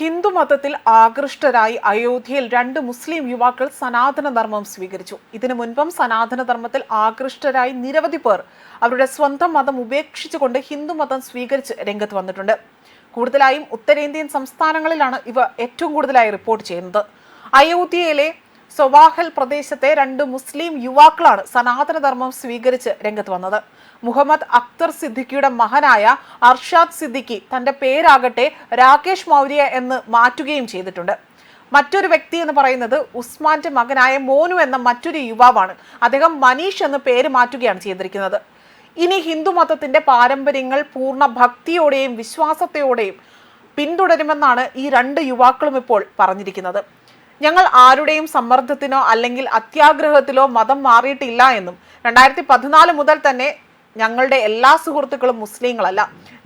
ഹിന്ദുമതത്തിൽ ആകൃഷ്ടരായി അയോധ്യയിൽ രണ്ട് മുസ്ലിം യുവാക്കൾ സനാതനധർമ്മം സ്വീകരിച്ചു. ഇതിനു മുൻപും സനാതനധർമ്മത്തിൽ ആകൃഷ്ടരായി നിരവധി പേർ അവരുടെ സ്വന്തം മതം ഉപേക്ഷിച്ചുകൊണ്ട് ഹിന്ദുമതം സ്വീകരിച്ച് രംഗത്ത് വന്നിട്ടുണ്ട്. കൂടുതലായും ഉത്തരേന്ത്യൻ സംസ്ഥാനങ്ങളിലാണ് ഇവ ഏറ്റവും കൂടുതലായി റിപ്പോർട്ട് ചെയ്യുന്നത്. അയോധ്യയിലെ സൊവാഹൽ പ്രദേശത്തെ രണ്ട് മുസ്ലിം യുവാക്കളാണ് സനാതനധർമ്മം സ്വീകരിച്ച് രംഗത്ത് വന്നത്. മുഹമ്മദ് അക്തർ സിദ്ദിഖിയുടെ മകനായ അർഷാദ് സിദ്ദിഖി തന്റെ പേരാകട്ടെ രാകേഷ് മൗര്യ എന്ന് മാറ്റുകയും ചെയ്തിട്ടുണ്ട്. മറ്റൊരു വ്യക്തി എന്ന് പറയുന്നത് ഉസ്മാന്റെ മകനായ മോനു എന്ന മറ്റൊരു യുവാവാണ്. അദ്ദേഹം മനീഷ് എന്ന് പേര് മാറ്റുകയാണ് ചെയ്തിരിക്കുന്നത്. ഇനി ഹിന്ദു മതത്തിന്റെ പാരമ്പര്യങ്ങൾ പൂർണ ഭക്തിയോടെയും വിശ്വാസത്തോടെയും പിന്തുടരുമെന്നാണ് ഈ രണ്ട് യുവാക്കളും ഇപ്പോൾ പറഞ്ഞിരിക്കുന്നത്. ഞങ്ങൾ ആരുടെയും സമ്മർദ്ദത്തിനോ അല്ലെങ്കിൽ അത്യാഗ്രഹത്തിലോ മതം മാറിയിട്ടില്ല എന്നും രണ്ടായിരത്തി പതിനാല് മുതൽ തന്നെ ഞങ്ങളുടെ എല്ലാ സുഹൃത്തുക്കളും മുസ്ലിങ്ങളല്ല.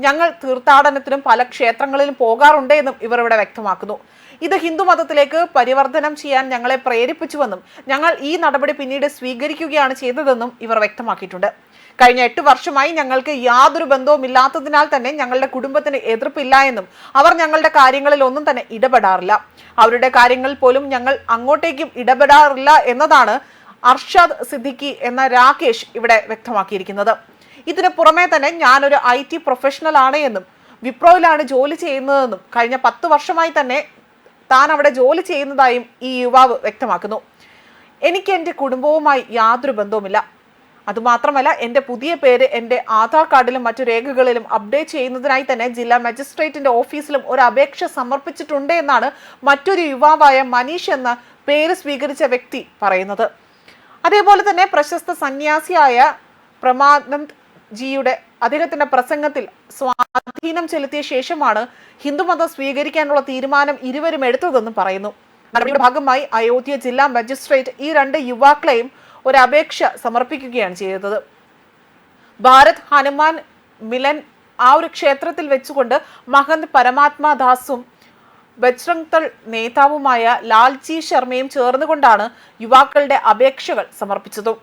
ഞങ്ങൾ തീർത്ഥാടനത്തിനും പല ക്ഷേത്രങ്ങളിലും പോകാറുണ്ട് എന്നും ഇവർ ഇവിടെ വ്യക്തമാക്കുന്നു. ഇത് ഹിന്ദു മതത്തിലേക്ക് പരിവർത്തനം ചെയ്യാൻ ഞങ്ങളെ പ്രേരിപ്പിച്ചുവെന്നും ഞങ്ങൾ ഈ നടപടി പിന്നീട് സ്വീകരിക്കുകയാണ് ചെയ്തതെന്നും ഇവർ വ്യക്തമാക്കിയിട്ടുണ്ട്. കഴിഞ്ഞ എട്ട് വർഷമായി ഞങ്ങൾക്ക് യാതൊരു ബന്ധവുമില്ലാത്തതിനാൽ തന്നെ ഞങ്ങളുടെ കുടുംബത്തിന് എതിർപ്പില്ല എന്നും അവർ ഞങ്ങളുടെ കാര്യങ്ങളിൽ ഒന്നും തന്നെ ഇടപെടാറില്ല. അവരുടെ കാര്യങ്ങളിൽ പോലും ഞങ്ങൾ അങ്ങോട്ടേക്കും ഇടപെടാറില്ല എന്നതാണ് അർഷാദ് സിദ്ദിഖി എന്ന രാകേഷ് ഇവിടെ വ്യക്തമാക്കിയിരിക്കുന്നത്. ഇതിന് പുറമെ തന്നെ ഞാനൊരു ഐ ടി പ്രൊഫഷണൽ ആണ് എന്നും വിപ്രോയിലാണ് ജോലി ചെയ്യുന്നതെന്നും കഴിഞ്ഞ പത്ത് വർഷമായി തന്നെ താൻ അവിടെ ജോലി ചെയ്യുന്നതായും ഈ യുവാവ് വ്യക്തമാക്കുന്നു. എനിക്ക് എന്റെ കുടുംബവുമായി യാതൊരു ബന്ധവുമില്ല. അതുമാത്രമല്ല എന്റെ പുതിയ പേര് എന്റെ ആധാർ കാർഡിലും മറ്റു രേഖകളിലും അപ്ഡേറ്റ് ചെയ്യുന്നതിനായി തന്നെ ജില്ലാ മജിസ്ട്രേറ്റിന്റെ ഓഫീസിലും ഒരു അപേക്ഷ സമർപ്പിച്ചിട്ടുണ്ട് എന്നാണ് മറ്റൊരു യുവാവായ മനീഷ് എന്ന പേര് സ്വീകരിച്ച വ്യക്തി പറയുന്നത്. അതേപോലെ തന്നെ പ്രശസ്ത സന്യാസിയായ പ്രമാനന്ദ് ജിയുടെ അദ്ദേഹത്തിന്റെ പ്രസംഗത്തിൽ സ്വാധീനം ചെലുത്തിയ ശേഷമാണ് ഹിന്ദുമതം സ്വീകരിക്കാനുള്ള തീരുമാനം ഇരുവരും എടുത്തതെന്നും പറയുന്നു. നടപടിയുടെ ഭാഗമായി അയോധ്യ ജില്ലാ മജിസ്ട്രേറ്റ് ഈ രണ്ട് യുവാക്കളെയും ഒരു അപേക്ഷ സമർപ്പിക്കുകയാണ് ചെയ്തത്. ഭാരത് ഹനുമാൻ മിലൻ ആ ഒരു ക്ഷേത്രത്തിൽ വെച്ചുകൊണ്ട് മഹന്ത് പരമാത്മാദാസും ബജ്രംഗ് തൾ നേതാവുമായ ലാൽജി ശർമ്മയും ചേർന്നുകൊണ്ടാണ് യുവാക്കളുടെ അപേക്ഷകൾ സമർപ്പിച്ചതും.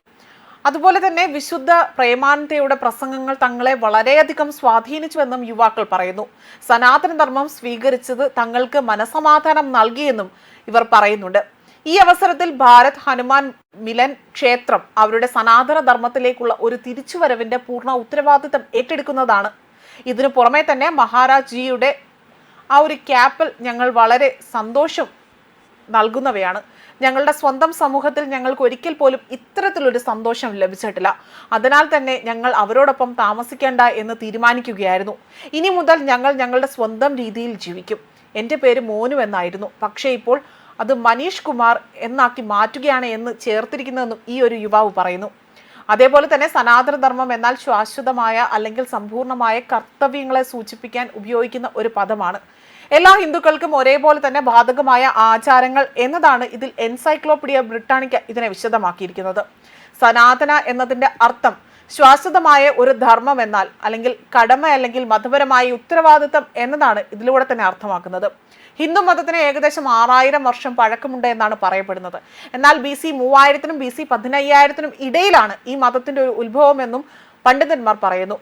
അതുപോലെ തന്നെ വിശുദ്ധ പ്രേമാനന്ദയുടെ പ്രസംഗങ്ങൾ തങ്ങളെ വളരെയധികം സ്വാധീനിച്ചുവെന്നും യുവാക്കൾ പറയുന്നു. സനാതന ധർമ്മം സ്വീകരിച്ചത് തങ്ങൾക്ക് മനസമാധാനം നൽകിയെന്നും ഇവർ പറയുന്നുണ്ട്. ഈ അവസരത്തിൽ ഭാരത് ഹനുമാൻ മിലൻ ക്ഷേത്രം അവരുടെ സനാതന ധർമ്മത്തിലേക്കുള്ള ഒരു തിരിച്ചുവരവിന്റെ പൂർണ ഉത്തരവാദിത്തം ഏറ്റെടുക്കുന്നതാണ്. ഇതിനു പുറമെ തന്നെ മഹാരാജ് ജിയുടെ ആ ഒരു ക്യാപ്പിൽ ഞങ്ങൾ വളരെ സന്തോഷം നൽകുന്നവയാണ്. ഞങ്ങളുടെ സ്വന്തം സമൂഹത്തിൽ ഞങ്ങൾക്ക് ഒരിക്കൽ പോലും ഇത്തരത്തിലൊരു സന്തോഷം ലഭിച്ചിട്ടില്ല. അതിനാൽ തന്നെ ഞങ്ങൾ അവരോടൊപ്പം താമസിക്കേണ്ട എന്ന് തീരുമാനിക്കുകയായിരുന്നു. ഇനി മുതൽ ഞങ്ങൾ ഞങ്ങളുടെ സ്വന്തം രീതിയിൽ ജീവിക്കും. എന്റെ പേര് മോനു എന്നായിരുന്നു. പക്ഷേ ഇപ്പോൾ അത് മനീഷ് കുമാർ എന്നാക്കി മാറ്റുകയാണ് എന്ന് ചേർത്തിരിക്കുന്നതെന്നും ഈ ഒരു യുവാവ് പറയുന്നു. അതേപോലെ തന്നെ സനാതനധർമ്മം എന്നാൽ ശാശ്വതമായ അല്ലെങ്കിൽ സമ്പൂർണമായ കർത്തവ്യങ്ങളെ സൂചിപ്പിക്കാൻ ഉപയോഗിക്കുന്ന ഒരു പദമാണ്. എല്ലാ ഹിന്ദുക്കൾക്കും ഒരേപോലെ തന്നെ ബാധകമായ ആചാരങ്ങൾ എന്നതാണ് ഇതിൽ എൻസൈക്ലോപീഡിയ ബ്രിട്ടാനിക്ക ഇതിനെ വിശദമാക്കിയിരിക്കുന്നത്. സനാതന എന്നതിന്റെ അർത്ഥം ശാശ്വതമായ ഒരു ധർമ്മം എന്നാൽ അല്ലെങ്കിൽ കടമ അല്ലെങ്കിൽ മതപരമായ ഉത്തരവാദിത്തം എന്നതാണ് ഇതിലൂടെ തന്നെ അർത്ഥമാക്കുന്നത്. ഹിന്ദു മതത്തിന് ഏകദേശം ആറായിരം വർഷം പഴക്കമുണ്ട് എന്നാണ് പറയപ്പെടുന്നത്. എന്നാൽ ബി സി മൂവായിരത്തിനും ബി സി പതിനയ്യായിരത്തിനും ഇടയിലാണ് ഈ മതത്തിന്റെ ഒരു ഉത്ഭവമെന്നും പണ്ഡിതന്മാർ പറയുന്നു.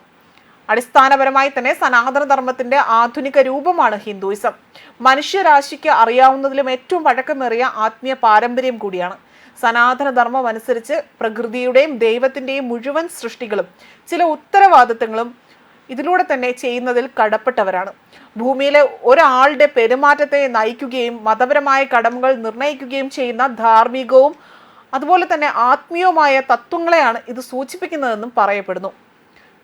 അടിസ്ഥാനപരമായി തന്നെ സനാതനധർമ്മത്തിന്റെ ആധുനിക രൂപമാണ് ഹിന്ദുയിസം. മനുഷ്യരാശിക്ക് അറിയാവുന്നതിലും ഏറ്റവും പഴക്കമേറിയ ആത്മീയ പാരമ്പര്യം കൂടിയാണ്. സനാതനധർമ്മം അനുസരിച്ച് പ്രകൃതിയുടെയും ദൈവത്തിന്റെയും മുഴുവൻ സൃഷ്ടികളും ചില ഉത്തരവാദിത്തങ്ങളും ഇതിലൂടെ തന്നെ ചെയ്യുന്നതിൽ കടപ്പെട്ടവരാണ്. ഭൂമിയിലെ ഒരാളുടെ പെരുമാറ്റത്തെ നയിക്കുകയും മതപരമായ കടമകൾ നിർണയിക്കുകയും ചെയ്യുന്ന ധാർമ്മികവും അതുപോലെ തന്നെ ആത്മീയവുമായ തത്വങ്ങളെയാണ് ഇത് സൂചിപ്പിക്കുന്നതെന്നും പറയപ്പെടുന്നു.